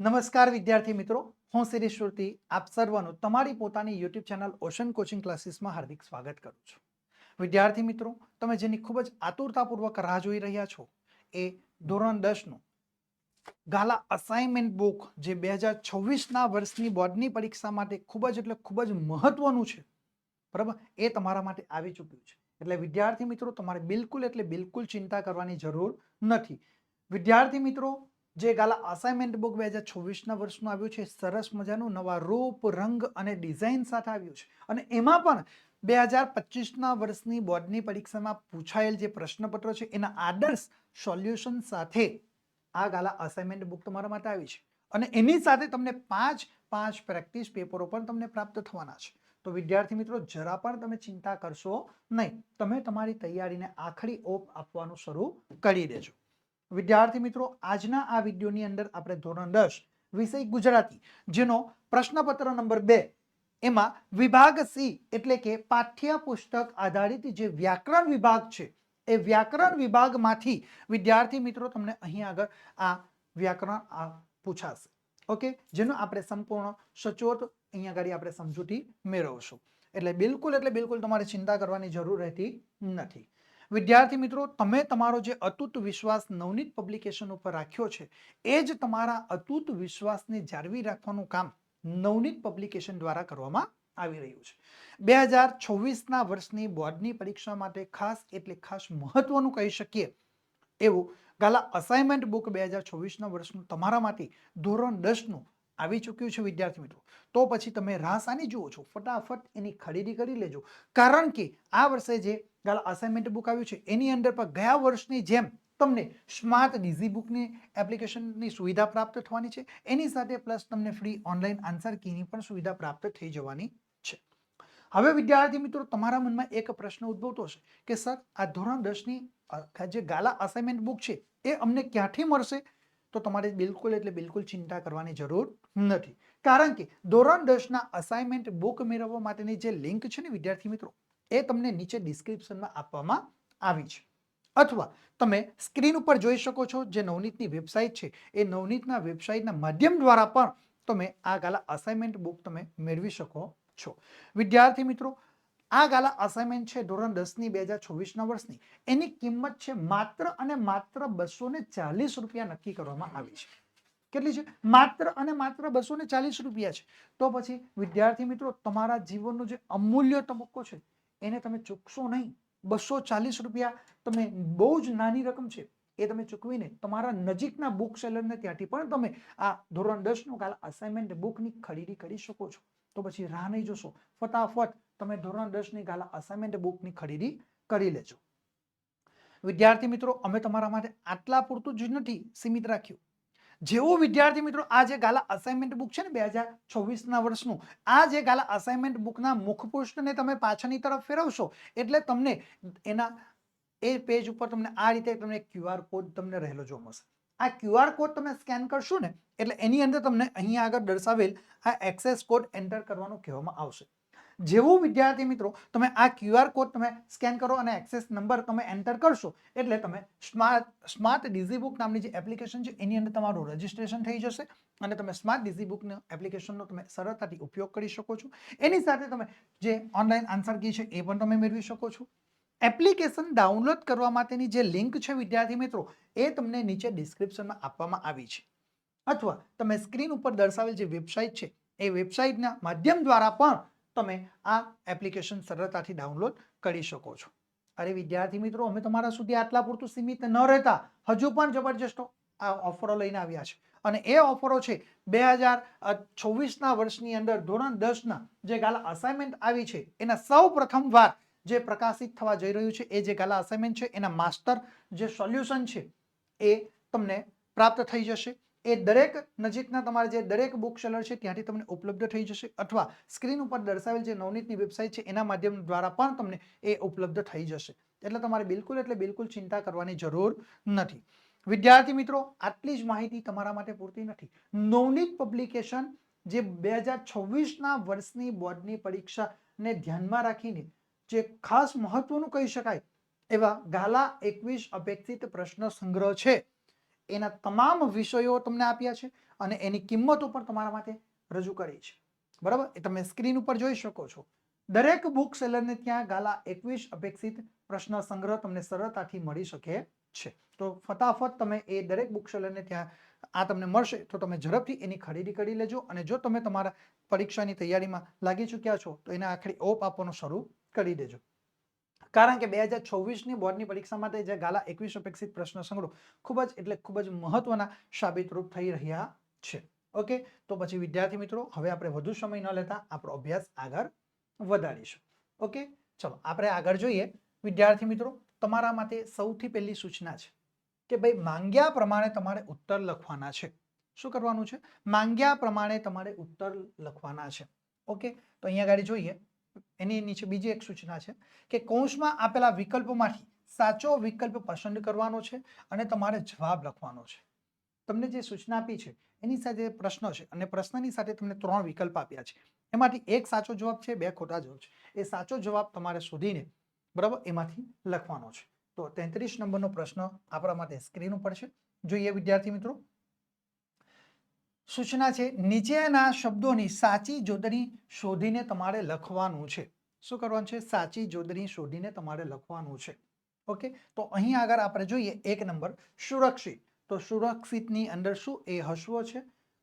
નમસ્કાર વિદ્યાર્થી મિત્રો, હું શિરીષ શ્રુતિ આપ સર્વનું તમારી પોતાની યુટ્યુબ ચેનલ ઓશન કોચિંગ ક્લાસીસમાં હાર્દિક સ્વાગત કરું છું. વિદ્યાર્થી મિત્રો, તમે જેની ખૂબ જ આતુરતાપૂર્વક રાહ જોઈ રહ્યા છો, એ ધોરણ દસનું ગાલા અસાઇનમેન્ટ બુક જે બે હજાર છવ્વીસના વર્ષની બોર્ડની પરીક્ષા માટે ખૂબ જ એટલે ખૂબ જ મહત્વનું છે, બરાબર? એ તમારા માટે આવી ચૂક્યું છે. એટલે વિદ્યાર્થી મિત્રો, તમારે બિલકુલ એટલે બિલકુલ ચિંતા કરવાની જરૂર નથી. વિદ્યાર્થી મિત્રો જે ગાલા અસાઇનમેન્ટ બુક બે હજાર છવ્વીસના વર્ષનું આવ્યું છે, સરસ મજાનું નવા રૂપ, રંગ અને ડિઝાઇન સાથે આવ્યું છે. અને એમાં પણ બે હજાર પચીસના વર્ષની બોર્ડની પરીક્ષામાં પૂછાયેલ જે પ્રશ્નપત્રો છે, એના આદર્શ સોલ્યુશન સાથે આ ગાલા અસાઇનમેન્ટ બુક તમારા માટે આવી છે. અને એની સાથે તમને પાંચ પાંચ પ્રેક્ટિસ પેપરો પણ તમને પ્રાપ્ત થવાના છે. તો વિદ્યાર્થી મિત્રો, જરા પણ તમે ચિંતા કરશો નહીં. તમે તમારી તૈયારીને આખરી ઓપ આપવાનું શરૂ કરી દેજો. વિદ્યાર્થી મિત્રો, આજના આ વિડીયોની અંદર આપણે ધોરણ દસ વિષય ગુજરાતી, જેનો પ્રશ્નપત્ર નંબર બે, એમાં વિભાગ સી એટલે કે પાઠ્યપુસ્તક આધારિત જે વ્યાકરણ વિભાગ છે, એ વ્યાકરણ વિભાગમાંથી વિદ્યાર્થી મિત્રો તમને અહીં આગળ આ વ્યાકરણ આ પૂછાશે. ઓકે? જેનો આપણે સંપૂર્ણ સચોટ અહીંયા આગળ આપણે સમજૂતી મેળવશું. એટલે બિલકુલ એટલે બિલકુલ તમારે ચિંતા કરવાની જરૂર રહેતી નથી. વિદ્યાર્થી મિત્રો, તમે તમારો જે અતૂટ વિશ્વાસ નવનીત પબ્લિકેશન ઉપર રાખ્યો છે, એ જ તમારા અતૂટ વિશ્વાસને જાળવી રાખવાનું કામ નવનીત પબ્લિકેશન દ્વારા કરવામાં આવી રહ્યું છે. બે હજાર છવ્વીસના વર્ષની બોર્ડની પરીક્ષા માટે ખાસ એટલે ખાસ મહત્વનું કહી શકીએ એવું ગાલા અસાઇનમેન્ટ બુક બે હજાર છવ્વીસના વર્ષનું તમારા માટે ધોરણ દસનું આવી ચૂક્યું છે વિદ્યાર્થી મિત્રો. તો પછી તમે રાહ સાની જુઓ છો, ફટાફટ એની ખરીદી કરી લેજો. કારણ કે આ વર્ષે જે ગાલા અસાઇનમેન્ટ બુક આવ્યું છે, એની અંદર પણ ગયા વર્ષની જેમ તમને સ્માર્ટ ડીઝી બુકની એપ્લિકેશનની સુવિધા પ્રાપ્ત થવાની છે. એની સાથે પ્લસ તમને ફ્રી ઓનલાઈન આન્સર કીની પણ સુવિધા પ્રાપ્ત થઈ જવાની છે. હવે વિદ્યાર્થી મિત્રો, તમારા મનમાં એક પ્રશ્ન ઉદ્ભવતો હશે કે, સર, આ ધોરણ દસની જે ગાલા અસાઇનમેન્ટ બુક છે, એ અમને ક્યાંથી મળશે? તો તમારે બિલકુલ એટલે બિલકુલ ચિંતા કરવાની જરૂર નથી. કારણ કે ધોરણ દસના અસાઇનમેન્ટ બુક મેળવવા માટેની જે લિંક છે ને વિદ્યાર્થી મિત્રો એ તમને નીચે ડિસ્ક્રિપ્શનમાં આપવામાં આવી છે. અથવા તમે સ્ક્રીન ઉપર જોઈ શકો છો જે નવનીતની વેબસાઇટ છે. એ નવનીતના વેબસાઇટના માધ્યમ દ્વારા પણ તમે આ ગાલા અસાઇનમેન્ટ બુક તમે મેળવી શકો છો. વિદ્યાર્થી મિત્રો, આ ગાલા અસાઇનમેન્ટ છે ધોરણ દસની બે હજાર છવ્વીસના વર્ષની. એની કિંમત છે માત્ર અને માત્ર બસો ચાલીસ રૂપિયા નક્કી કરવામાં આવી છે. કેટલી છે? માત્ર અને માત્ર બસો ચાલીસ રૂપિયા છે. તો પછી વિદ્યાર્થી મિત્રો, તમારા જીવનનો જે અમૂલ્ય તબક્કો છે એને તમે ચૂકશો નહીં. બસો ચાલીસ રૂપિયા તમે બહુ જ નાની રકમ છે, એ તમે ચૂકવીને તમારા નજીકના બુક સેલરને ત્યાંથી પણ તમે આ ધોરણ દસનું કાલ અસાઇનમેન્ટ બુકની ખરીદી કરી શકો છો. તો પછી રાહ નહીં જોશો. ફટાફટ તમે ધોરણ દસની ગાલા અસાઇનમેન્ટ બુકની ખરીદી કરી લેજો. વિદ્યાર્થી મિત્રો, અમે તમારા માટે આટલા પૂરતું જ નથી સીમિત રાખ્યું. જેવો વિદ્યાર્થી મિત્રો, આ જે ગાલા અસાઇનમેન્ટ બુક છે ને બે હજાર છવ્વીસના વર્ષનું, આ જે ગાલા અસાઇનમેન્ટ બુકના મુખપૃષ્ઠને તમે પાછળની તરફ ફેરવશો, એટલે તમને એના, એ પેજ ઉપર તમને આ રીતે તમને ક્યુઆર કોડ તમને રહેલો જોવા મળશે. આ ક્યુઆર કોડ તમે સ્કેન કરશો ને, એટલે એની અંદર તમને અહીંયા આગળ દર્શાવેલ આ એક્સેસ કોડ એન્ટર કરવાનું કહેવામાં આવશે. જેવું વિદ્યાર્થી મિત્રો, તમે આ ક્યુઆર કોડ તમે સ્કેન કરો અને એક્સેસ નંબર તમે એન્ટર કરશો, એટલે તમે સ્માર્ટ સ્માર્ટ ડિઝીબુક નામની જે એપ્લિકેશન છે, એની અંદર તમારું રજિસ્ટ્રેશન થઈ જશે અને તમે સ્માર્ટ ડીઝી બુકનો એપ્લિકેશનનો તમે સરળતાથી ઉપયોગ કરી શકો છો. એની સાથે તમે જે ઓનલાઈન આન્સર કી છે, એ પણ તમે મેળવી શકો છો. એપ્લિકેશન ડાઉનલોડ કરવા માટેની જે લિંક છે વિદ્યાર્થી મિત્રો, એ તમને નીચે ડિસ્ક્રિપ્શનમાં આપવામાં આવી છે. અથવા તમે સ્ક્રીન ઉપર દર્શાવેલ જે વેબસાઇટ છે, એ વેબસાઇટના માધ્યમ દ્વારા પણ તમે આ એપ્લિકેશન સરળતાથી ડાઉનલોડ કરી શકો છો. અરે વિદ્યાર્થી મિત્રો, અમે તમારા સુધી આટલા પૂરતું સીમિત ન રહેતા, હજુ પણ જબરજસ્ત આ ઓફરો લઈને આવ્યા છે. અને એ ઓફરો છે બે હજાર છવ્વીસના વર્ષની અંદર, ધોરણ દસના જે ગાલા અસાઇનમેન્ટ આવી છે, એના સૌ પ્રથમ વાર જે પ્રકાશિત થવા જઈ રહ્યું છે, એ જે ગાલા અસાઇનમેન્ટ છે, એના માસ્ટર જે સોલ્યુશન છે, એ તમને પ્રાપ્ત થઈ જશે. એ દરેક નજીકના તમારે જે દરેક બુક સેલર છે ત્યાંથી તમને ઉપલબ્ધ થઈ જશે અથવા સ્ક્રીન ઉપર દર્શાવેલ જે નવનીતની વેબસાઇટ છે એના માધ્યમ દ્વારા પણ તમને એ ઉપલબ્ધ થઈ જશે. એટલે તમારે બિલકુલ એટલે બિલકુલ ચિંતા કરવાની જરૂર નથી. વિદ્યાર્થી મિત્રો, આટલી જ માહિતી તમારા માટે પૂરતી નથી. નવનીત પબ્લિકેશન જે બે હજાર છવ્વીસના વર્ષની બોર્ડની પરીક્ષાને ધ્યાનમાં રાખીને જે ખાસ મહત્વનું કહી શકાય એવા ગાલા એકવીસ અપેક્ષિત પ્રશ્ન સંગ્રહ છે. એના તમામ વિષયો તમને આપ્યા છે અને એની કિંમતો પણ તમારા માટે રજૂ કરી છે. બરાબર? એ તમે સ્ક્રીન ઉપર જોઈ શકો છો. દરેક બુક સેલરને ત્યાં ગાલા એકવીસ અપેક્ષિત પ્રશ્ન સંગ્રહ તમને સરળતાથી મળી શકે છે. તો ફટાફટ તમે એ દરેક બુક સેલરને ત્યાં આ તમને મળશે, તો તમે ઝડપથી એની ખરીદી કરી લેજો અને જો તમે તમારા પરીક્ષાની તૈયારીમાં લાગી ચૂક્યા છો, તો એને આખરી ઓપ આપવાનું શરૂ કરી દેજો. કારણ કે બે હજાર છવ્વીસની બોર્ડની પરીક્ષા માટે જે ગાલા એકવીસ અપેક્ષિત પ્રશ્ન સંગ્રહ, ખૂબ જ એટલે ખૂબ જ મહત્વના સાબિતરૂપ થઈ રહ્યા છે. ઓકે? તો પછી વિદ્યાર્થી મિત્રો, હવે આપણે વધુ સમય ન લેતા આપણો અભ્યાસ આગળ વધારીશું. ઓકે? ચલો, આપણે આગળ જોઈએ. વિદ્યાર્થી મિત્રો, તમારા માટે સૌથી પહેલી સૂચના છે કે ભાઈ, માંગ્યા પ્રમાણે તમારે ઉત્તર લખવાના છે. શું કરવાનું છે? માંગ્યા પ્રમાણે તમારે ઉત્તર લખવાના છે. ઓકે? તો અહીંયા આગળ જોઈએ. એની નીચે બીજી એક સૂચના છે કે કૌંસમાં આપેલા વિકલ્પોમાંથી સાચો વિકલ્પ પસંદ કરવાનો છે અને તમારે જવાબ લખવાનો છે. તમને જે સૂચના આપી છે, એની સાથે પ્રશ્ન છે અને પ્રશ્નની સાથે તમને ત્રણ વિકલ્પ આપ્યા છે. એમાંથી એક સાચો જવાબ છે, બે ખોટા જવાબ છે. એ સાચો જવાબ તમારે શોધીને બરાબર એમાંથી લખવાનો છે. તો તેત્રીસ નંબરનો પ્રશ્ન આપણા માટે સ્ક્રીન ઉપર છે. જોઈએ વિદ્યાર્થી મિત્રો સૂચના છે, નીચેના શબ્દોની સાચી જોડણી શોધીને તમારે લખવાનું છે. શું કરવાનું છે? સાચી જોડણી શોધીને તમારે લખવાનું છે. ઓકે? તો અહીં આગળ આપણે જોઈએ એક નંબર, સુરક્ષિત. તો સુરક્ષિતની અંદર શું? એ હસવો છે,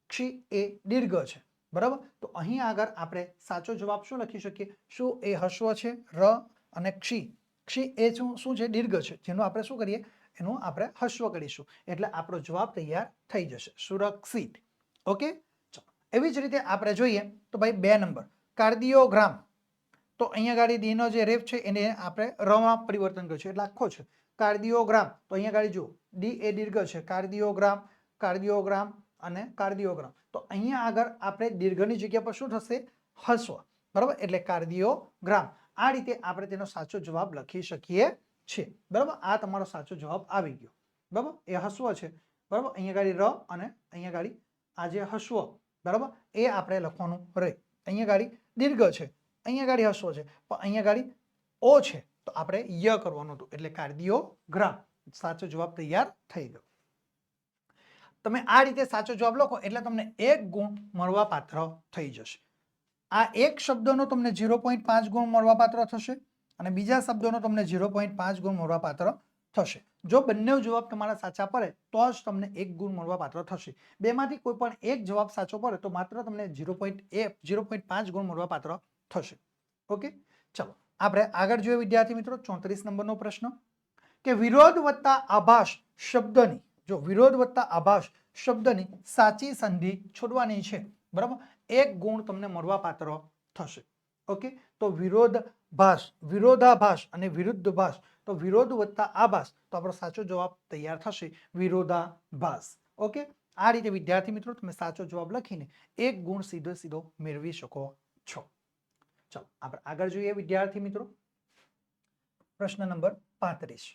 ક્ષી એ દીર્ઘ છે. બરાબર? તો અહીં આગળ આપણે સાચો જવાબ શું લખી શકીએ? શું એ હસવો છે, ર અને ક્ષી. ક્ષી એ શું શું છે? દીર્ઘ છે. જેનું આપણે શું કરીએ? એનું આપણે હસ્વ કરીશું. એટલે આપણો જવાબ તૈયાર થઈ જશે. સુરક્ષિત. ઓકે? એવી જ રીતે આપણે જોઈએ તો ભાઈ બે નંબર. કાર્ડિયોગ્રામ. તો અહીંયા ગાડી ડીનો જે રેપ છે એને આપણે રમાં પરિવર્તન કર્યું છે. એટલે આખો છે. કાર્ડિયોગ્રામ. તો અહીંયા ગાડી જુઓ. ડી એ દીર્ઘ છે. કાર્ડિયોગ્રામ કાર્ડિયોગ્રામ અને કાર્ડિયોગ્રામ. તો અહીંયા આગળ આપણે દીર્ઘની જગ્યા પર શું થશે? હસ્વ. બરાબર? એટલે કાર્ડિયોગ્રામ. આ રીતે આપણે તેનો સાચો જવાબ લખી શકીએ છીએ. બરાબર? આ તમારો સાચો જવાબ આવી ગયો. બરાબર? એ હસ્વ છે. બરાબર? અહીંયા ગાડી ર અને અહીંયા ગાડી આ જે હસ્વ, બરાબર? એ આપણે લખવાનું રહે અહીંયા ગાડી દીર્ઘ છે. અહીંયા ગાડી હસ્વ છે. પણ અહીંયા ગાડી ઓ છે. તો આપણે ય કરવાનું હતું. એટલે કાર્ડિયોગ્રામ. સાચો જવાબ તૈયાર થઈ ગયો. તમે આ રીતે સાચો જવાબ લખો એટલે તમને એક ગુણ મળવાપાત્ર થઈ જશે. આ એક શબ્દનો તમને ઝીરો પોઈન્ટ પાંચ ગુણ મળવા પાત્ર થશે અને બીજા શબ્દોનો તમને ઝીરો પોઈન્ટ પાંચ ગુણ મળવા પાત્ર થશે. જો બંને જવાબ તમારા સાચા પડે, તો જ તમને એક ગુણ મળવા પાત્ર થશે. બેમાંથી કોઈ પણ એક જવાબ સાચો પડે, તો માત્ર તમને ઝીરો પોઈન્ટ એ, ઝીરો પોઈન્ટ પાંચ ગુણ મળવા પાત્ર થશે. ઓકે? ચલો, આપણે આગળ જોઈએ વિદ્યાર્થી મિત્રો, ચોત્રીસ નંબરનો પ્રશ્ન. કે વિરોધ વત્તા આભાસ શબ્દની, જો વિરોધ વત્તા આભાસ શબ્દની સાચી સંધિ છોડવાની છે, બરાબર? એક ગુણ તમને મળવા પાત્ર થશે. ઓકે? તો વિરોધભાસ, વિરોધાભાસ અને વિરુદ્ધભાસ તો વિરોધ વત્તા આભાસ. તો આપણો સાચો જવાબ તૈયાર થશે વિરોધાભાસ. ઓકે? આ રીતે વિદ્યાર્થી મિત્રો, તમે સાચો જવાબ લખીને એક ગુણ સીધો સીધો મેળવી શકો છો. ચલો, આપણે આગળ જોઈએ વિદ્યાર્થી મિત્રો. પ્રશ્ન નંબર પાંત્રીસ.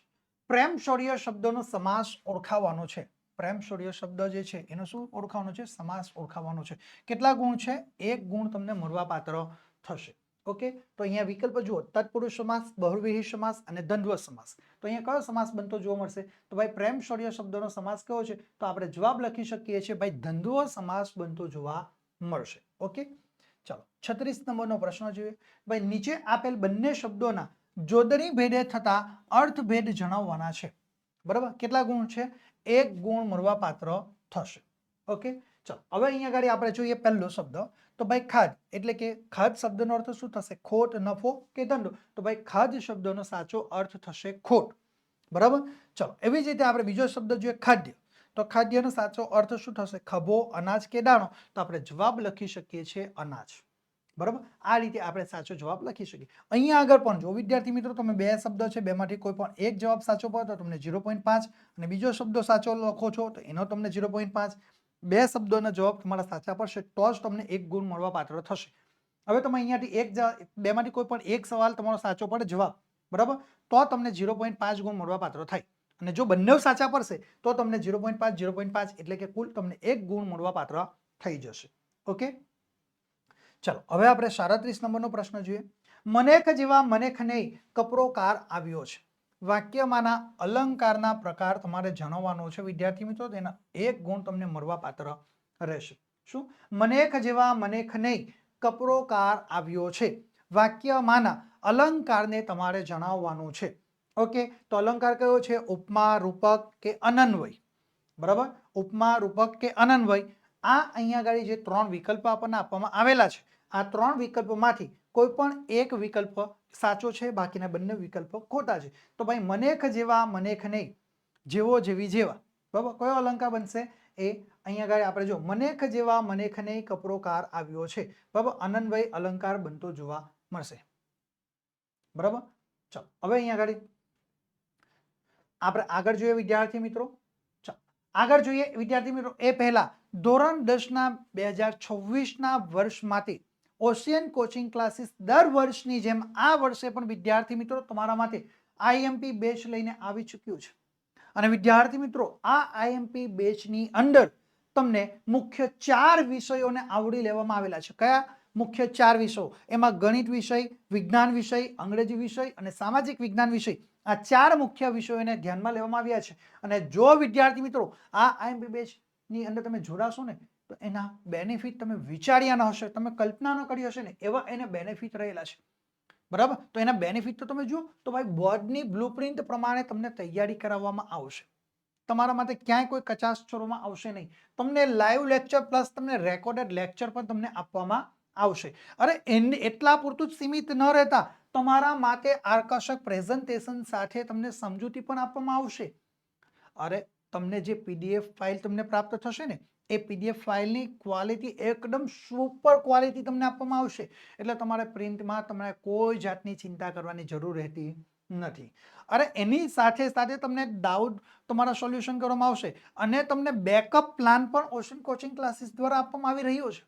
પ્રેમ શૌર્ય શબ્દનો સમાસ ઓળખાવાનો છે. પ્રેમ શૌર્ય શબ્દ જે છે, એનો શું ઓળખાવાનો છે? સમાસ ઓળખાવાનો છે. કેટલા ગુણ છે? એક ગુણ તમને મળવા પાત્ર થશે. ઓકે? તો અહીંયા વિકલ્પ જુઓ, તત્પુરુષ સમાસ બહુવ્રીહી સમાસ અને દ્વંદ્વ સમાસ. તો અહીંયા કયો સમાસ બનતો જોવા મળશે? તો ભાઈ પ્રેમ શૌર્ય શબ્દનો સમાસ કયો છે? તો આપણે જવાબ લખી શકીએ છીએ, ભાઈ દ્વંદ્વ સમાસ બનતો જોવા મળશે. ઓકે? ચલો, છત્રીસ નંબરનો પ્રશ્ન જોઈએ. ભાઈ નીચે આપેલ બંને શબ્દોના જોદરી ભેદે થતા અર્થભેદ જણાવવાના છે. બરાબર? કેટલા ગુણ છે? એક ગુણ મળવા પાત્ર થશે. ઓકે? ચલો, હવે અહીંયા આગળ આપણે જોઈએ પહેલો શબ્દ. તો ભાઈ ખાદ, એટલે કે ખાદ શબ્દનો અર્થ શું થશે? ખોટ, નફો કે દંડ તો ભાઈ ખાદ શબ્દનો સાચો અર્થ થશે ખોટ. બરાબર? ચલો, એવી જ રીતે આપણે બીજો શબ્દ જોઈએ ખાદ્ય. તો ખાદ્યનો સાચો અર્થ શું થશે? ખભો, અનાજ કે દાણો? તો આપણે જવાબ લખી શકીએ છીએ અનાજ. બરાબર? આ રીતે આપણે સાચો જવાબ લખી શકીએ. અહીંયા આગળ પણ જો વિદ્યાર્થી મિત્રો તમે બે શબ્દો છે, બેમાંથી કોઈ પણ એક જવાબ સાચો પડે તો તમને ઝીરો પોઈન્ટ પાંચ. અને બીજો શબ્દો સાચો લખો છો તો એનો તમને ઝીરો પોઈન્ટ પાંચ. બે શબ્દોના જવાબ તમારા સાચા પડશે, તો જ તમને એક ગુણ મળવા પાત્ર થશે. હવે તમે અહીંયાથી એક બેમાંથી કોઈ પણ એક સવાલ તમારો સાચો પડે, જવાબ. બરાબર? તો તમને ઝીરો પોઈન્ટ પાંચ ગુણ મળવા પાત્ર થાય. અને જો બંને સાચા પડશે, તો તમને ઝીરો પોઈન્ટ પાંચ, ઝીરો પોઈન્ટ પાંચ એટલે કે કુલ તમને એક ગુણ મળવા પાત્ર થઈ જશે. ઓકે? ચલો, હવે આપણે સાડત્રીસ નંબરનો પ્રશ્ન જોઈએ. મનેખ જેવા મનેખ નહીં કપરોકાર આવ્યો છે. વાક્યમાંના અલંકારના પ્રકાર તમારે જણાવવાનો છે. વિદ્યાર્થી મિત્રો, તેના એક ગુણ તમને મળવા પાત્ર રહેશે. શું? મનેખ જેવા મનેખ નહીં કપરોકાર આવ્યો છે. વાક્યમાંના અલંકારને તમારે જણાવવાનું છે. ઓકે, તો અલંકાર કયો છે? ઉપમા, રૂપક કે અનન્વય? બરાબર? ઉપમા, રૂપક કે અનન્વય? આ અહીંયા આગળ જે ત્રણ વિકલ્પો આપણને આપવામાં આવેલા છે. આ ત્રણ વિકલ્પોમાંથી કોઈ પણ એક વિકલ્પ સાચો છે, બાકીના બંને વિકલ્પ ખોટા છે. તો ભાઈ મનેખ જેવા, મનેખ નહીં, જેવો જેવી જેવા. બરાબર? કયો અલંકાર બનશે? એ અહીંયા આગળ આપણે જો, મનેખ જેવા, મનેખ નહીં કપરોકાર આવ્યો છે. બરાબર? આનંદભાઈ અલંકાર બનતો જોવા મળશે. બરાબર? ચાલો, હવે અહીંયા આગળ આપણે આગળ જોઈએ વિદ્યાર્થી મિત્રો. આગળ જોઈએ વિદ્યાર્થી મિત્રો. એ પહેલા ધોરણ દસના, બે હજાર છવ્વીસના વર્ષમાંથી ઓશિયન કોચિંગ ક્લાસીસ દર વર્ષની જેમ આ વર્ષે પણ વિદ્યાર્થી મિત્રો તમારા માટે આઈએમપી બેચ લઈને આવી ચૂક્યું છે. અને વિદ્યાર્થી મિત્રો, આ આઈએમપી બેચની અંદર તમને મુખ્ય ચાર વિષયોને આવરી લેવામાં આવેલા છે. કયા? મુખ્ય ચાર વિષયો. એમાં ગણિત વિષય, વિજ્ઞાન વિષય, અંગ્રેજી વિષય અને સામાજિક વિજ્ઞાન વિષય આ ચાર મુખ્ય વિષયોને ધ્યાનમાં લેવામાં આવ્યા છે. અને જો વિદ્યાર્થી મિત્રો, આ આઈએમપી બેચની અંદર તમે જોડાશો ને તો એના બેનિફિટ તમે વિચાર્યા ન હશે, તમે કલ્પના ન કરી હશે ને, એવા એને બેનિફિટ રહેલા છે. બરાબર? તો એના બેનિફિટ તો તમે જુઓ, તો ભાઈ બોર્ડની બ્લુપ્રિન્ટ પ્રમાણે તમને તૈયારી કરાવવામાં આવશે. તમારા માટે ક્યાંય કોઈ કચાશ છોડવામાં આવશે નહીં. તમને લાઈવ લેક્ચર પ્લસ તમને રેકોર્ડેડ લેક્ચર પણ તમને આપવામાં આવશે. અરે, એને, એટલા પૂરતું જ સીમિત ન રહેતા, તમારા માટે આકર્ષક પ્રેઝન્ટેશન સાથે તમને સમજૂતી પણ આપવામાં આવશે. અરે, તમને જે પીડીએફ ફાઇલ તમને પ્રાપ્ત થશે ને એ પીડીએફ ફાઇલની ક્વોલિટી એકદમ સુપર ક્વોલિટી તમને આપવામાં આવશે. એટલે તમારે પ્રિન્ટમાં તમારે કોઈ જાતની ચિંતા કરવાની જરૂર રહેતી નથી. અરે એની સાથે સાથે તમને ડાઉટ તમારા સોલ્યુશન કરવામાં આવશે અને તમને બેકઅપ પ્લાન પણ ઓશન કોચિંગ ક્લાસીસ દ્વારા આપવામાં આવી રહ્યો છે.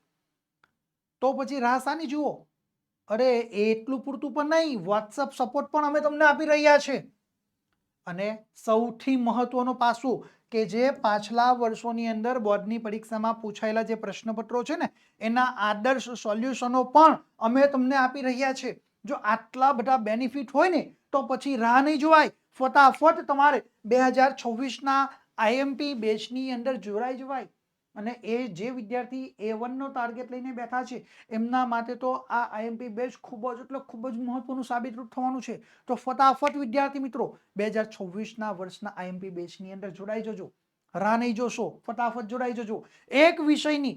તો પછી રાહ સાની જુઓ. અરે એટલું પૂરતું પણ નહીં વોટ્સઅપ સપોર્ટ પણ અમે તમને આપી રહ્યા છે. અને સૌથી મહત્વનું પાસું કે જે પાછલા વર્ષોની અંદર બોર્ડની પરીક્ષામાં પૂછાયેલા જે પ્રશ્નપત્રો છે ને, એના આદર્શ સોલ્યુશનો પણ અમે તમને આપી રહ્યા છે. જો આટલા બધા બેનિફિટ હોય ને, તો પછી રાહ નહીં જોવાય. ફટાફટ તમારે બે હજાર છવ્વીસના આઈએમપી બેચની અંદર જોડાઈ જવાય. અને એ જે વિદ્યાર્થી એ વનનો ટાર્ગેટ લઈને બેઠા છે, એમના માટે તો આ આઈએમપી બેચ ખૂબ જ, એટલે ખૂબ જ મહત્વનું સાબિત થવાનું છે. તો ફટાફટ વિદ્યાર્થી મિત્રો, બે હજાર છવ્વીસના વર્ષના આઈએમપી બેચની અંદર જોડાઈ જજો. રાહ નહીં જોશો, ફટાફટ જોડાઈ જજો. એક વિષયની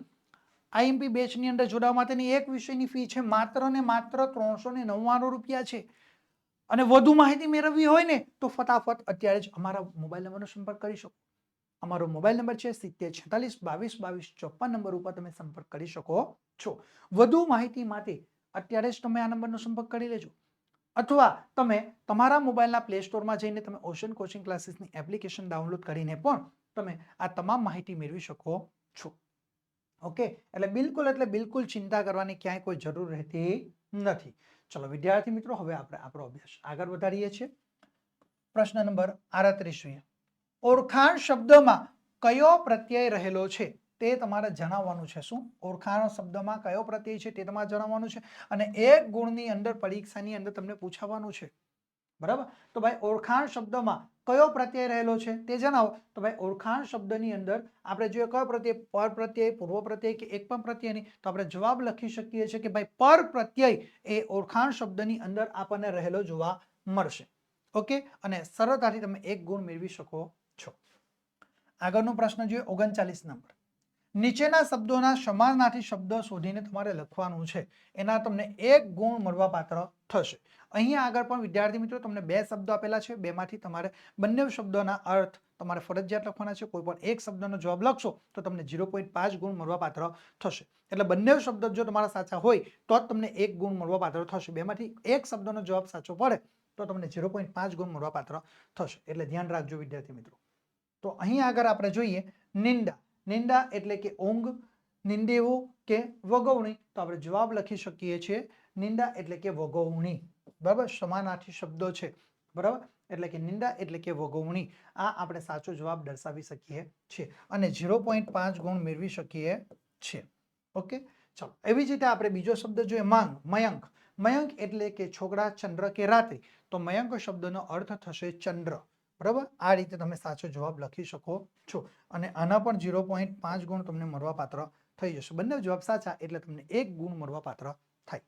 આઈએમપી બેચની અંદર જોડાવા માટેની એક વિષયની ફી છે, માત્ર ને માત્ર ત્રણસો ને નવ્વાણું રૂપિયા છે. અને વધુ માહિતી મેળવવી હોય ને, તો ફટાફટ અત્યારે જ અમારા મોબાઈલ નંબરનો સંપર્ક કરી શકો. અમારો મોબાઈલ નંબર છે સિત્તેર છેતાલીસ બાવીસ બાવીસ ચોપન નંબર ઉપર તમે સંપર્ક કરી શકો છો. વધુ માહિતી માટે અત્યારે જ તમે આ નંબરનો સંપર્ક કરી લેજો. અથવા તમે તમારા મોબાઈલના પ્લે સ્ટોરમાં જઈને તમે ઓશન કોચિંગ ક્લાસીસની એપ્લિકેશન ડાઉનલોડ કરીને પણ તમે આ તમામ માહિતી મેળવી શકો છો. ઓકે? એટલે બિલકુલ એટલે બિલકુલ ચિંતા કરવાની ક્યાંય કોઈ જરૂર રહેતી નથી. ચલો વિદ્યાર્થી મિત્રો, હવે આપણે આપણો અભ્યાસ આગળ વધારીએ છીએ. પ્રશ્ન નંબર આડત્રીસ જોઈએ. ઓળખાણ શબ્દમાં કયો પ્રત્યય રહેલો છે તે તમારે જણાવવાનું છે. શું? ઓળખાણ શબ્દમાં કયો પ્રત્યય છે તે તમારે જણાવવાનું છે અને એક ગુણની અંદર પરીક્ષાની અંદર તમને પૂછાવાનું છે. બરાબર? તો ભાઈ, ઓળખાણ શબ્દમાં કયો પ્રત્યય રહેલો છે તે જણાવો. તો ભાઈ, ઓળખાણ શબ્દની અંદર આપણે જોઈએ કયો પ્રત્યય? પર પ્રત્યય, પૂર્વ પ્રત્યય કે એક પણ પ્રત્યય નહીં? તો આપણે જવાબ લખી શકીએ છીએ કે ભાઈ, પર પ્રત્યય એ ઓળખાણ શબ્દની અંદર આપણને રહેલો જોવા મળશે. ઓકે? અને સરળતાથી તમે એક ગુણ મેળવી શકો આગળનો પ્રશ્ન જોઈએ ઓગણચાલીસ નંબર. નીચેના શબ્દોના સમાનાર્થી શબ્દ શોધીને તમારે લખવાનું છે. એના તમને એક ગુણ મળવાપાત્ર થશે. અહીંયા આગળ પણ વિદ્યાર્થી મિત્રો તમને બે શબ્દો આપેલા છે. બેમાંથી તમારે બંને શબ્દોના અર્થ તમારે ફરજિયાત લખવાના છે. કોઈ પણ એક શબ્દનો જવાબ લખશો તો તમને ઝીરો પોઈન્ટ પાંચ ગુણ મળવાપાત્ર થશે. એટલે બંને શબ્દ જો તમારા સાચા હોય તો જ તમને એક ગુણ મળવા પાત્ર થશે. બેમાંથી એક શબ્દનો જવાબ સાચો પડે તો તમને ઝીરો પોઈન્ટ પાંચ ગુણ મળવા પાત્ર થશે. એટલે ધ્યાન રાખજો વિદ્યાર્થી મિત્રો. તો અહીં આગળ આપણે જોઈએ નિંદા. નિંદા એટલે કે ઊંઘ, નિંદેવું કે વગવણી. તો આપણે જવાબ લખી શકીએ છીએ નિંદા એટલે કે વગવણી. બરાબર? સમાનાર્થી શબ્દો છે. બરાબર? એટલે કે નિંદા એટલે કે વગવણી. આ આપણે સાચો જવાબ દર્શાવી શકીએ છીએ અને ઝીરો પોઈન્ટ પાંચ ગુણ મેળવી શકીએ છીએ. ઓકે? ચાલો, એવી જ રીતે આપણે બીજો શબ્દ જોઈએ, માંગ, મયંક. મયંક એટલે કે છોકરા ચંદ્ર કે રાત્રિ તો મયંક શબ્દનો અર્થ થશે ચંદ્ર. બરાબર? આ રીતે તમે સાચો જવાબ લખી શકો છો. અને આના પણ ઝીરો પોઈન્ટ પાંચ ગુણ તમને મળવાપાત્ર થઈ જશે. બંને જવાબ સાચા એટલે તમને એક ગુણ મળવાપાત્ર થાય.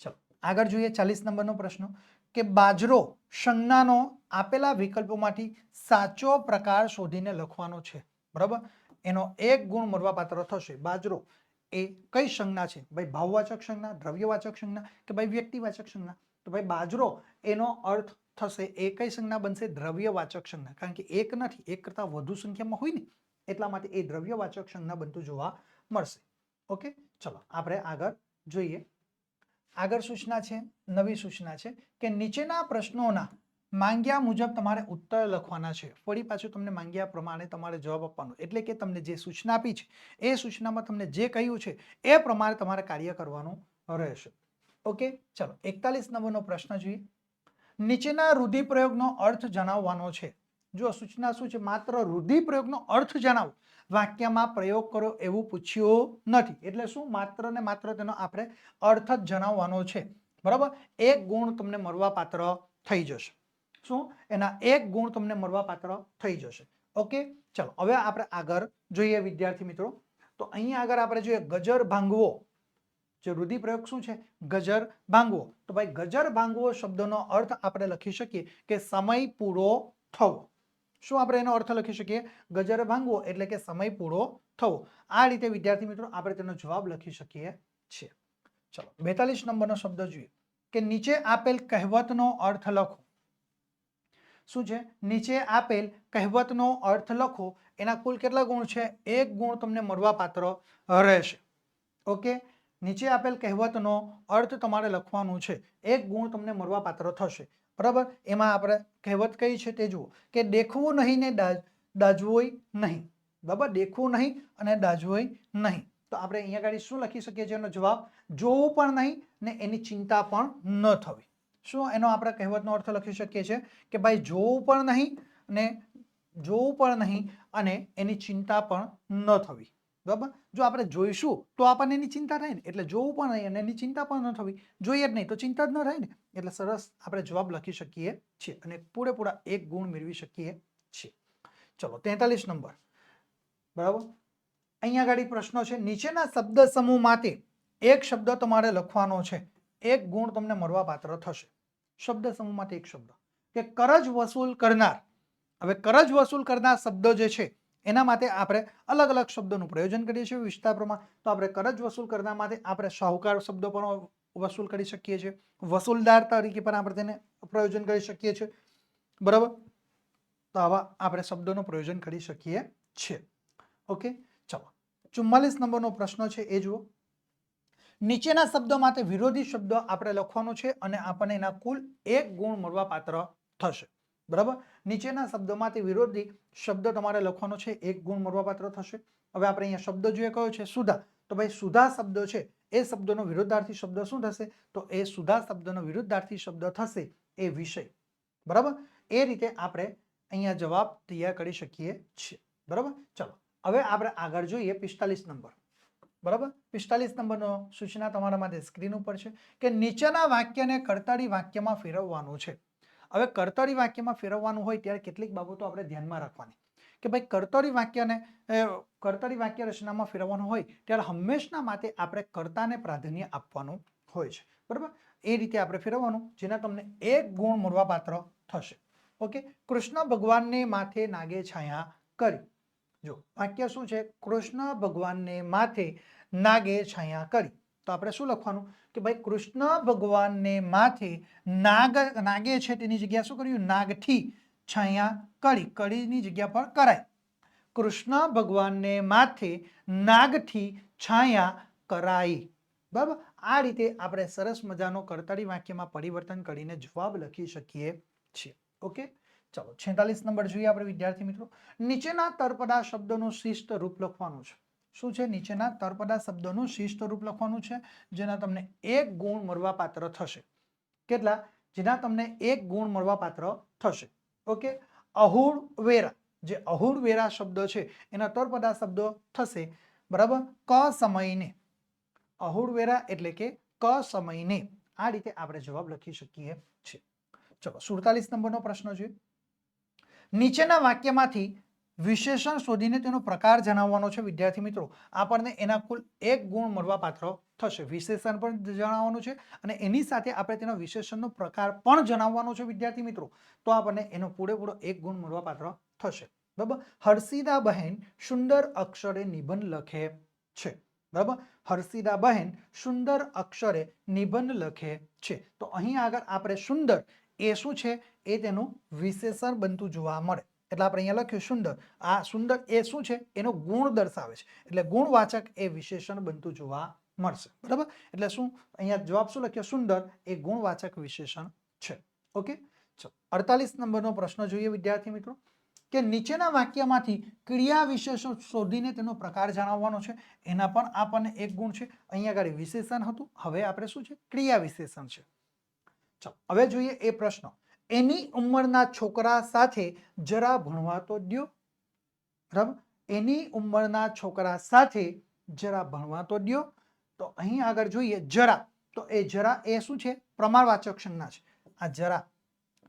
ચલો, આગળ જોઈએ ચાલીસ નંબરનો પ્રશ્ન. કે બાજરો સંજ્ઞાનો આપેલા વિકલ્પોમાંથી સાચો પ્રકાર શોધીને લખવાનો છે. બરાબર? એનો એક ગુણ મળવાપાત્ર થશે. બાજરો એ કઈ સંજ્ઞા છે? ભાઈ ભાવવાચક સંજ્ઞા દ્રવ્યવાચક સંજ્ઞા કે ભાઈ વ્યક્તિવાચક સંજ્ઞા તો ભાઈ બાજરો એનો અર્થ થશે, એ સંજ્ઞા બનશે? દ્રવ્યવાચક સંજ્ઞા. કારણ કે એક નથી, એક કરતાં વધુ સંખ્યામાં હોય ને, એટલા માટે એ દ્રવ્યવાચક સંજ્ઞા બનતું જોવા મળશે. ઓકે? ચલો, આપણે આગળ જોઈએ. આગળ સૂચના છે, નવી સૂચના છે કે નીચેના પ્રશ્નોના માંગ્યા મુજબ તમારે ઉત્તર લખવાના છે. ફરી પાછું તમને માંગ્યા પ્રમાણે તમારે જવાબ આપવાનો. એટલે કે તમને જે સૂચના આપી છે, એ સૂચનામાં તમને જે કહ્યું છે, એ પ્રમાણે તમારે કાર્ય કરવાનું રહેશે. ઓકે? ચલો, એકતાલીસ નંબરનો પ્રશ્ન જોઈએ. નીચેના રૂઢિપ્રયોગનો અર્થ જણાવવાનો છે. જો સૂચના શું છે? માત્ર રૂઢિપ્રયોગનો અર્થ જણાવો. વાક્યમાં પ્રયોગ કરો એવું પૂછ્યું નથી. એટલે શું? માત્ર ને માત્ર તેનો આપણે અર્થ જ જણાવવાનો છે. બરાબર? એક ગુણ તમને મળવાપાત્ર થઈ જશે. શું? એના એક ગુણ તમને મળવાપાત્ર થઈ જશે. ઓકે? ચલો, હવે આપણે આગળ જોઈએ વિદ્યાર્થી મિત્રો. તો અહીંયા આગળ આપણે જોઈએ ગજર ભાંગવો. જે રૂઢિપ્રયોગ શું છે? ગજર ભાંગવો. તો ભાઈ, ગજર ભાંગવો શબ્દનો અર્થ આપણે લખી શકીએ કે સમય પૂરો થવો. શું આપણે એનો અર્થ લખી શકીએ? ગજર ભાંગવો એટલે કે સમય પૂરો થવો. આ રીતે વિદ્યાર્થી મિત્રો આપણે તેનો જવાબ લખી શકીએ છીએ. ચલો, બેતાલીસ નંબરનો શબ્દ જોઈએ. કે નીચે આપેલ કહેવતનો અર્થ લખો. શું છે? નીચે આપેલ કહેવતનો અર્થ લખો. એના કુલ કેટલા ગુણ છે? એક ગુણ તમને મળવા પાત્ર રહેશે. ઓકે? નીચે આપેલ કહેવતનો અર્થ તમારે લખવાનું છે. એક ગુણ તમને મળવાપાત્ર થશે. બરાબર? એમાં આપણે કહેવત કઈ છે તે જુઓ. કે દેખવું નહીં ને દાજ, દાજવોય નહીં. બરાબર? દેખવું નહીં અને દાજવોય નહીં. તો આપણે અહીંયા આગળ શું લખી શકીએ છીએ એનો જવાબ? જોવું પણ નહીં ને એની ચિંતા પણ ન થવી. શું એનો આપણે કહેવતનો અર્થ લખી શકીએ છીએ? કે ભાઈ જોવું પણ નહીં ને, જોવું પણ નહીં અને એની ચિંતા પણ ન થવી. બરાબર? જો આપણે જોઈશું તો આપણને એની ચિંતા થાય ને. એટલે જોવું પણ નહીં અને એની ચિંતા પણ ન થવી. જોઈએ જ નહીં તો ચિંતા જ ન થાય ને. એટલે સરસ આપણે જવાબ લખી શકીએ છીએ અને પૂરેપૂરા એક ગુણ મેળવી શકીએ છીએ. ચલો, તેતાલીસ નંબર. બરાબર? અહીંયા આગળ પ્રશ્નો છે. નીચેના શબ્દ સમૂહ માટે એક શબ્દ તમારે લખવાનો છે. એક ગુણ તમને મળવાપાત્ર થશે. શબ્દ સમૂહ માટે એક શબ્દ. કે કરજ વસૂલ કરનાર. હવે કરજ વસૂલ કરનાર શબ્દો જે છે એના માટે આપણે અલગ અલગ શબ્દોનું પ્રયોજન કરીએ છીએ વિસ્તારોમાં. તો આપણે કરજ વસૂલ કરતા માટે આપણે શાહુકાર શબ્દો પણ વસૂલ કરી શકીએ છીએ. વસૂલદાર તરીકે પણ આપણે તેને પ્રયોજન કરી શકીએ છીએ. બરાબર? તો આવા આપણે શબ્દોનું પ્રયોજન કરી શકીએ છીએ. ઓકે? ચલો. ચુમ્માલીસ નંબરનો પ્રશ્ન છે, એ જુઓ. નીચેના શબ્દો માટે વિરોધી શબ્દ આપણે લખવાનો છે અને આપણને એના કુલ એક ગુણ મળવા પાત્ર થશે. બરાબર? નીચેના શબ્દોમાંથી વિરોધી શબ્દ તમારે લખવાનો છે, એક ગુણ મળવાપાત્ર થશે. હવે આપણે અહીંયા શબ્દ જોઈએ કયો છે? સુધા. તો ભાઈ સુધા શબ્દ છે, એ શબ્દનો વિરુદ્ધાર્થી શબ્દ શું થશે? તો એ સુધા શબ્દનો વિરુદ્ધાર્થી શબ્દ થશે, એ વિષય. બરાબર? એ રીતે આપણે અહીંયા જવાબ તૈયાર કરી શકીએ છીએ. બરાબર? ચલો. હવે આપણે આગળ જોઈએ પિસ્તાલીસ નંબર. બરાબર? પિસ્તાલીસ નંબરનો સૂચના તમારા માટે સ્ક્રીન ઉપર છે કે નીચેના વાક્યને કર્તારી વાક્યમાં ફેરવવાનું છે. હવે કર્તરી વાક્યમાં ફેરવવાનું હોય ત્યારે કેટલીક બાબતો આપણે ધ્યાનમાં રાખવાની. કે ભાઈ કર્તરી વાક્યને કર્તરી વાક્ય રચનામાં ફેરવવાનું હોય ત્યારે હંમેશના માટે આપણે કર્તાને પ્રાધાન્ય આપવાનું હોય છે. બરાબર? એ રીતે આપણે ફેરવવાનું, જેના તમને એક ગુણ મળવાપાત્ર થશે. ઓકે? કૃષ્ણ ભગવાનને માથે નાગે છાયા કરી. જો, વાક્ય શું છે? કૃષ્ણ ભગવાનને માથે નાગે છાયા કરી. તો આપણે શું લખવાનું? કે ભાઈ કૃષ્ણ ભગવાનને માથે નાગ, નાગે છે તેની જગ્યા શું કર્યું? નાગથી છાયા કળી કડીની જગ્યા પર કરાય. કૃષ્ણ ભગવાનને માથે નાગથી છાયા કરાઈ બરાબર? આ રીતે આપણે સરસ મજાનો કર્તારી વાક્યમાં પરિવર્તન કરીને જવાબ લખી શકીએ છીએ. ઓકે? ચલો છેતાલીસ નંબર જોઈએ આપણે વિદ્યાર્થી મિત્રો. નીચેના તળપદા શબ્દોનું શિષ્ટ રૂપ લખવાનું છે. શું છે? નીચેના તળપદા શબ્દોનું શિષ્ટ રૂપ લખવાનું છે, જેના તમને એક ગુણ મળવા પાત્ર થશે. કેટલા? જેના તમને એક ગુણ મળવા પાત્ર થશે. ઓકે? અહુર વેરા. જે અહુર વેરા શબ્દો છે, એના તળપદા શબ્દો થશે. બરાબર? ક સમયને. અહુર વેરા એટલે કે ક સમયને. આ રીતે આપણે જવાબ લખી શકીએ છીએ. ચલો, સુડતાલીસ નંબરનો પ્રશ્ન જોઈએ નીચેના વાક્યમાંથી વિશેષણ શોધીને તેનો પ્રકાર જણાવવાનો છે, વિદ્યાર્થી મિત્રો. આપણને એના કુલ એક ગુણ મળવાપાત્ર થશે. વિશેષણ પણ જણાવવાનું છે અને એની સાથે આપણે તેના વિશેષણનો પ્રકાર પણ જણાવવાનો છે, વિદ્યાર્થી મિત્રો. તો આપણને એનો પૂરેપૂરો એક ગુણ મળવાપાત્ર થશે. બરાબર? હર્ષિદા બહેન સુંદર અક્ષરે નિબંધ લખે છે. બરાબર? હર્ષિદા બહેન સુંદર અક્ષરે નિબંધ લખે છે. તો અહીં આગળ આપણે સુંદર એ શું છે? એ તેનું વિશેષણ બનતું જોવા મળે. એટલે આપણે અહીંયા લખ્યું સુંદર. આ સુંદર એ શું છે? એનો ગુણ દર્શાવે છે. એટલે ગુણવાચક એ વિશેષણ બનતું જોવા મળશે. બરાબર? એટલે શું? અહીંયા જવાબ શું લખ્યો? સુંદર એ ગુણવાચક વિશેષણ છે. ઓકે? ચલો. અડતાલીસ નંબરનો પ્રશ્ન જોઈએ વિદ્યાર્થી મિત્રો. કે નીચેના વાક્યમાંથી ક્રિયા વિશેષણ શોધીને તેનો પ્રકાર જણાવવાનો છે. એના પણ આપણને એક ગુણ છે. અહીંયા આગળ વિશેષણ હતું. હવે આપણે શું છે? ક્રિયા વિશેષણ છે. ચાલો. હવે જોઈએ એ પ્રશ્ન. એની ઉંમરના છોકરા સાથે જરા ભણવા તો દ્યો. બરાબર? એની ઉંમરના છોકરા સાથે જરા ભણવા તો દ્યો. તો અહીં આગળ જોઈએ જરા. તો એ જરા એ શું છે? પ્રમાણવાચક સંજ્ઞા છે. આ જરા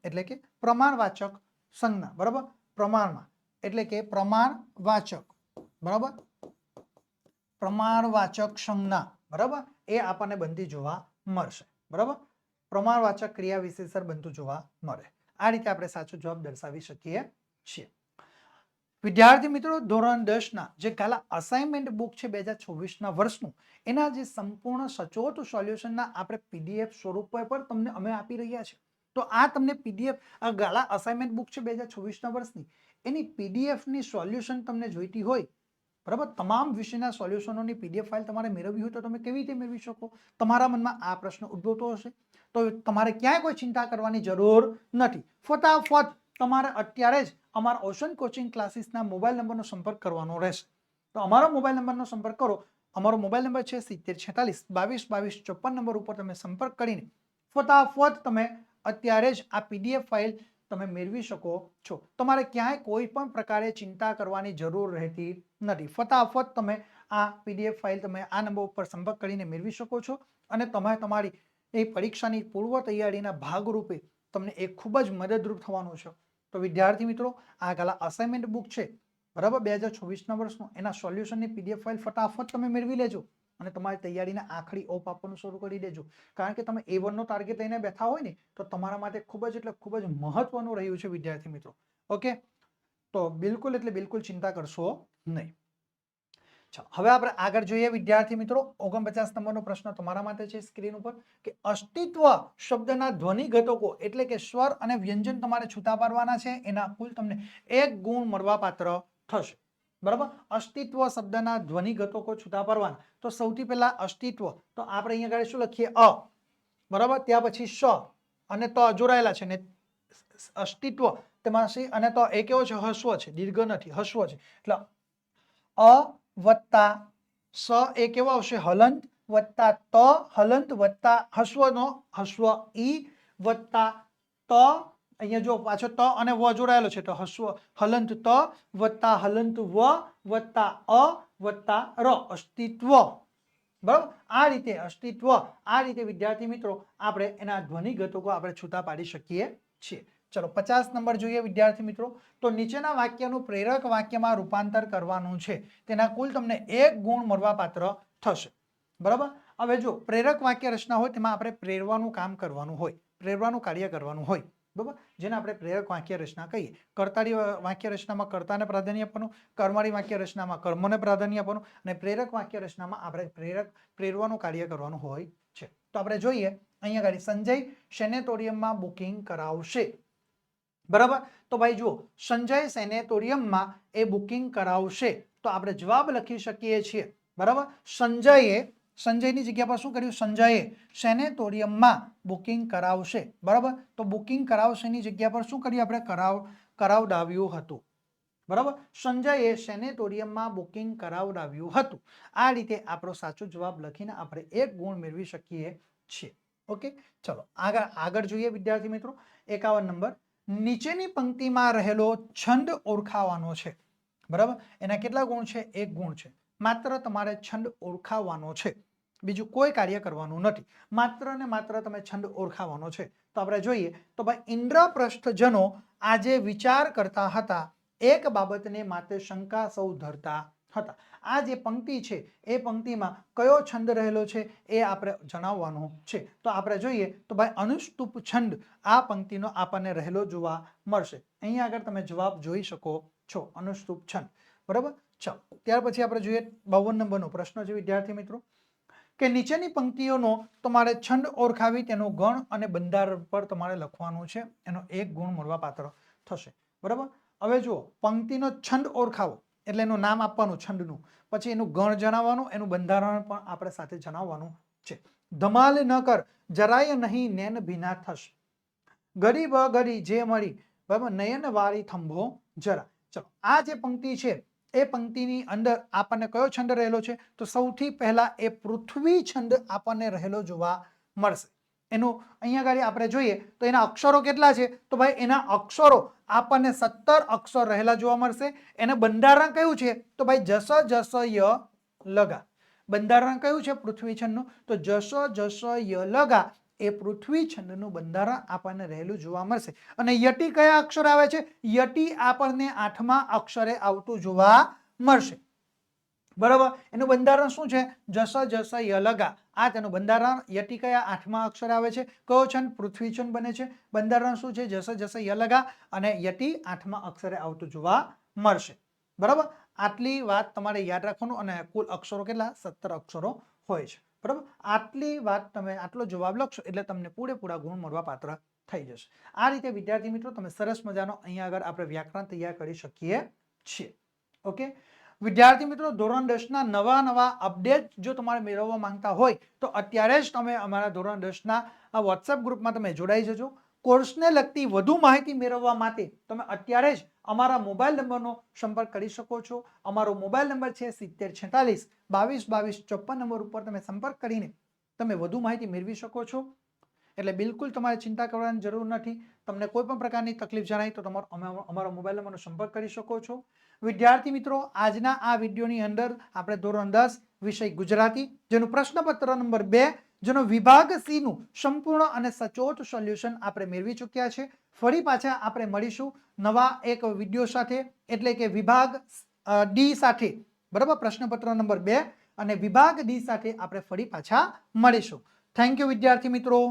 એટલે કે પ્રમાણવાચક સંજ્ઞા. બરાબર? પ્રમાણમાં. એટલે કે પ્રમાણવાચક. બરાબર? પ્રમાણવાચક સંજ્ઞા. બરાબર? એ આપણને બનતી જોવા મળશે. બરાબર? પ્રમાણવાચક ક્રિયા વિશેષર બનતું જોવા મળે. આ રીતે આપણે સાચો જવાબ દર્શાવી શકીએ છીએ. વિદ્યાર્થી મિત્રો, ધોરણ દસના જે કાલા અસાઇનમેન્ટ બુક છે બે હજાર છવ્વીસના વર્ષનું, એના જે સંપૂર્ણ સચોટ સોલ્યુશનના આપણે પીડીએફ સ્વરૂપે પર તમને અમે આપી રહ્યા છીએ. તો આ તમને પીડીએફ આ ગાલા અસાઇનમેન્ટ બુક છે બે હજાર છવ્વીસના વર્ષની, એની પીડીએફની સોલ્યુશન તમને જોઈતી હોય, બરાબર? તમામ વિષયના સોલ્યુશનોની પીડીએફ ફાઇલ તમારે મેળવવી હોય તો તમે કેવી રીતે મેળવી શકો? તમારા મનમાં આ પ્રશ્ન ઉદ્ભવતો હશે. તો તમારે ક્યાંય કોઈ ચિંતા કરવાની જરૂર નથી. ફટાફટ તમારે અત્યારે જ અમારા ઓશન કોચિંગ ક્લાસીસના મોબાઈલ નંબરનો સંપર્ક કરવાનો રહેશે. તો અમારો મોબાઈલ નંબરનો સંપર્ક કરો. અમારો મોબાઈલ નંબર છે સિત્તેર છેતાલીસ, બાવીસ બાવીસ, ચોપન નંબર ઉપર તમે સંપર્ક કરીને ફટાફટ તમે અત્યારે જ આ પીડીએફ ફાઇલ તમે મેળવી શકો છો. તમારે ક્યાંય કોઈ પણ પ્રકારે ચિંતા કરવાની જરૂર રહેતી નથી. ફટાફટ તમે આ પીડીએફ ફાઇલ તમે આ નંબર ઉપર સંપર્ક કરીને મેળવી શકો છો અને તમે તમારી એ પરીક્ષાની પૂર્વ તૈયારીના ભાગરૂપે તમને એ ખૂબ જ મદદરૂપ થવાનું છે. તો વિદ્યાર્થી મિત્રો, આ ગાલા અસાઇનમેન્ટ બુક છે, બરાબર બે હજાર છવ્વીસના વર્ષનું, એના સોલ્યુશનની પીડીએફ ફાઇલ ફટાફટ તમે મેળવી લેજો અને તમારી તૈયારીને આખરી ઓપ આપવાનું શરૂ કરી દેજો. કારણ કે તમે એ વનનો ટાર્ગેટ લઈને બેઠા હોય ને, તો તમારા માટે ખૂબ જ એટલે ખૂબ જ મહત્વનું રહ્યું છે વિદ્યાર્થી મિત્રો. ઓકે તો બિલકુલ એટલે બિલકુલ ચિંતા કરશો નહીં. ચાલો હવે આપણે આગળ જોઈએ, વિદ્યાર્થી મિત્રો, ઓગણપચાસ નંબરનો પ્રશ્ન તમારા માટે છે સ્ક્રીન ઉપર, કે અસ્તિત્વ શબ્દના ધ્વનિ ઘટકો એટલે કે સ્વર અને વ્યંજન તમારે છૂટા પાડવાના છે, એના કુલ તમને એક ગુણ મળવાપાત્ર થશે. બરાબર? અસ્તિત્વ શબ્દના ધ્વનિ ઘટકો છૂટા પાડવાના. તો સૌથી પહેલા અસ્તિત્વ. તો આપણે અહીંયા આગળ શું લખીએ? અ. બરાબર? ત્યાં પછી સ. અને ત જોડાયેલા છે ને અસ્તિત્વ. તેમાં સી અને તો એ કેવો છે? હસ્વ છે. દીર્ઘ નથી. હસ્વ છે. એટલે અ વત્તા સ એ કેવો આવશે? હલંત વત્તા ત, હલંત વત્તા હસ્વનો હસ્વ ઈ વત્તા ત, અહીંયા જો પાછો ત અને વ જોડાયેલો છે, તો હસ્વ હલંત ત વત્તા હલંત વ વત્તા અ વત્તા ર, અસ્તિત્વ. બરાબર? આ રીતે અસ્તિત્વ, આ રીતે વિદ્યાર્થી મિત્રો, આપણે એના ધ્વનિ ઘટકો આપણે છૂટા પાડી શકીએ છીએ. ચલો, પચાસ નંબર જોઈએ વિદ્યાર્થી મિત્રો. તો નીચેના વાક્યનું પ્રેરક વાક્યમાં રૂપાંતર કરવાનું છે. તેના કુલ તમને એક ગુણ મળવાપાત્ર થશે. બરાબર? હવે જો પ્રેરક વાક્ય રચના હોય, તેમાં આપણે પ્રેરવાનું કામ કરવાનું હોય, પ્રેરવાનું કાર્ય કરવાનું હોય. બરાબર? જેને આપણે પ્રેરક વાક્ય રચના કહીએ. કર્તાળી વાક્ય રચનામાં કર્તાને પ્રાધાન્ય આપવાનું, કર્મળી વાક્ય રચનામાં કર્મને પ્રાધાન્ય આપવાનું, અને પ્રેરક વાક્ય રચનામાં આપણે પ્રેરક, પ્રેરવાનું કાર્ય કરવાનું હોય છે. તો આપણે જોઈએ, અહીંયા આગળ સંજય સેનેટોરિયમમાં બુકિંગ કરાવશે. બરાબર? તો ભાઈ જુઓ, સંજય સેનેટોરિયમમાં એ બુકિંગ કરાવશે. તો આપણે જવાબ લખી શકીએ છીએ. બરાબર? સંજયે, સંજયની જગ્યા પર શું કર્યું? સંજયે સેનેટોરિયમમાં બુકિંગ કરાવશે. બરાબર? તો બુકિંગ કરાવશેની જગ્યા પર શું કર્યું આપણે? કરાવ, કરાવડાવ્યું હતું. બરાબર? સંજયે સેનેટોરિયમમાં બુકિંગ કરાવડાવ્યું હતું. આ રીતે આપણો સાચો જવાબ લખીને આપણે એક ગુણ મેળવી શકીએ છીએ. ઓકે? ચલો, આગળ આગળ જોઈએ વિદ્યાર્થી મિત્રો. એકાવન નંબર. નીચેની પંક્તિમાં રહેલો છંદ ઓળખાવાનો છે. બરાબર? એના કેટલા ગુણ છે? એક ગુણ છે. માત્ર તમારે છંદ ઓળખાવવાનો છે. બીજું કોઈ કાર્ય કરવાનું નથી. માત્ર ને માત્ર તમે છંદ ઓળખાવાનો છે. તો આપણે જોઈએ તો ભાઈ ઇન્દ્રપ્રસ્થજનો આજે વિચાર કરતા હતા, એક બાબતને માટે શંકા સૌ ધરતા હતા. આ જે પંક્તિ છે, એ પંક્તિમાં કયો છંદ રહેલો છે, એ આપણે જણાવવાનું છે. તો આપણે જોઈએ તો ભાઈ અનુસ્તુપ છંદ આ પંક્તિનો આપણને રહેલો જોવા મળશે. અહીંયા આગળ તમે જવાબ જોઈ શકો છો અનુસ્તુપ છંદ. બરાબર? ચાલો. ત્યાર પછી આપણે જોઈએ બાવન નંબરનો પ્રશ્ન છે, વિદ્યાર્થી મિત્રો. કે નીચેની પંક્તિઓનો તમારે છંદ ઓળખાવી, તેનો ગણ અને બંધારણ પર તમારે લખવાનું છે. એનો એક ગુણ મળવા પાત્ર થશે. બરાબર? હવે જુઓ, પંક્તિનો છંદ ઓળખાવો. એટલે એનું નામ આપવાનું, છંદનું. પછી એનું ગણ જણાવવાનું, એનું બંધારણ પણ આપણે સાથે જણાવવાનું છે. ધમાલ ન કર, જરાય નહીં નેન ભીના થશ. ગરીબ ગરી જે મળી બરાબર? નયન વાળી થંભો જરા. ચલો, આ જે પંક્તિ છે, એ પંક્તિની અંદર આપણને કયો છંદ રહેલો છે? તો સૌથી પહેલા એ પૃથ્વી છંદ આપણને રહેલો જોવા મળશે. એનું અહીંયા આગળ આપણે જોઈએ તો એના અક્ષરો કેટલા છે? તો ભાઈ એના અક્ષરો આપણને સત્તર અક્ષર રહેલા જોવા મળશે. એને બંધારણ કયું છે? તો ભાઈ જસ જસ ય લગા. બંધારણ કયું છે પૃથ્વી છંદનું? તો જસ જસ ય લગા એ પૃથ્વી છંદનું બંધારણ આપણને રહેલું જોવા મળશે. અને યટી કયા અક્ષર આવે છે? યટી આપણને આઠમા અક્ષરે આવતું જોવા મળશે. બરાબર? એનું બંધારણ શું છે? જસ જસ ય લગા. આ તેનું બંધારણ યટી કયા આઠમા અક્ષર આવે છે. કયો છન પૃથ્વી છન બને છે. બંધારણ શું છે? જસ જસ યલગા અને યટી આઠમા અક્ષરે આવતું જોવા મળશે. બરાબર? આટલી વાત તમારે યાદ રાખવાનું અને કુલ અક્ષરો કેટલા? સત્તર અક્ષરો હોય છે. બરાબર? આટલી વાત તમે આટલો જવાબ લખશો એટલે તમને પૂરેપૂરા ગુણ મળવા પાત્ર થઈ જશે. આ રીતે વિદ્યાર્થી મિત્રો તમે સરસ મજાનો અહીંયા આગળ આપણે વ્યાકરણ તૈયાર કરી શકીએ છીએ. ઓકે? વિદ્યાર્થી મિત્રો, ધોરણ દસના નવા નવા અપડેટ જો તમારે મેળવવા માંગતા હોય, તો અત્યારે જ તમે અમારા ધોરણ દસના વોટ્સએપ ગ્રુપમાં તમે જોડાઈ જજો. કોર્સને લગતી વધુ માહિતી મેળવવા માટે તમે અત્યારે જ અમારા મોબાઈલ નંબરનો સંપર્ક કરી શકો છો. અમારો મોબાઈલ નંબર છે સિત્તેર છેતાલીસ, બાવીસ બાવીસ ચોપન નંબર ઉપર તમે સંપર્ક કરીને તમે વધુ માહિતી મેળવી શકો છો. એટલે બિલકુલ તમારે ચિંતા કરવાની જરૂર નથી. તમને કોઈ પણ પ્રકારની તકલીફ જણાય તો તમારો અમે- અમારો મોબાઈલ નંબરનો સંપર્ક કરી શકો છો. વિદ્યાર્થી મિત્રો, આજના આ વિડીયોની અંદર આપણે ધોરણ દસ વિષય ગુજરાતી, જેનું પ્રશ્નપત્ર નંબર બે, જેનો વિભાગ સી નું સંપૂર્ણ અને સચોટ સોલ્યુશન આપણે મેળવી ચૂક્યા છે. ફરી પાછા આપણે મળીશું નવા એક વીડિયો સાથે, એટલે કે વિભાગ ડી સાથે. બરાબર? પ્રશ્નપત્ર નંબર બે અને વિભાગ ડી સાથે આપણે ફરી પાછા મળીશું. થેન્ક યુ વિદ્યાર્થી મિત્રો.